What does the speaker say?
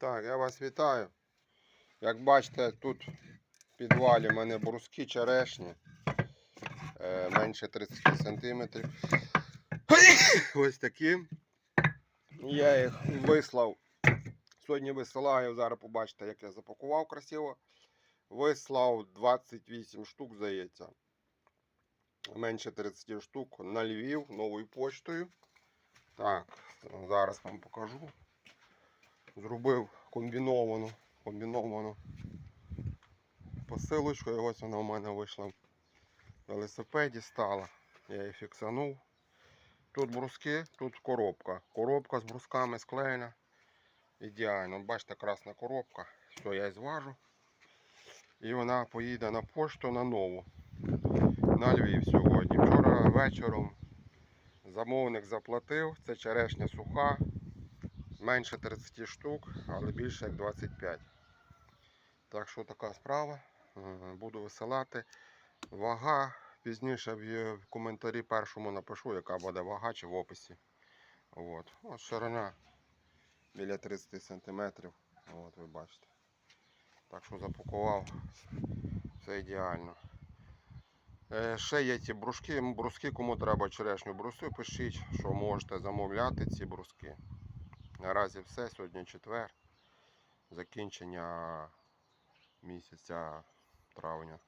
Так, я вас вітаю. Як бачите, тут в підвалі в мене бруски черешні. Е, менше 30 см. Ось такі. Я їх вислав. Сьогодні висилаю, зараз побачите, як я запакував красиво. Вислав 28 штук, здається. Менше 30 штук на Львів новою поштою. Так, зараз вам покажу. Зробив комбіновану, комбіновану посилочку. І ось вона у мене вийшла в велосипеді стала. Я її фіксанув. Тут бруски, тут коробка. Коробка з брусками склеєна. Ідеально. Бачите, красна коробка. Все, я зважу. І вона поїде на пошту на нову. На Львів сьогодні. Вчора вечором замовник заплатив. Це черешня суха. Менше 30 штук, але більше як 25. Так що така справа. Е, Буду висилати. Вага. Пізніше в коментарі першому напишу, яка буде вага чи в описі. От. От ширина біля 30 см. От ви бачите. Так що запакував. Все ідеально. Е, Ще є ті брушки. Бруски, кому треба черешню брусу, пишіть, що можете замовляти ці бруски. Наразі все. Сьогодні четвер. Закінчення місяця травня.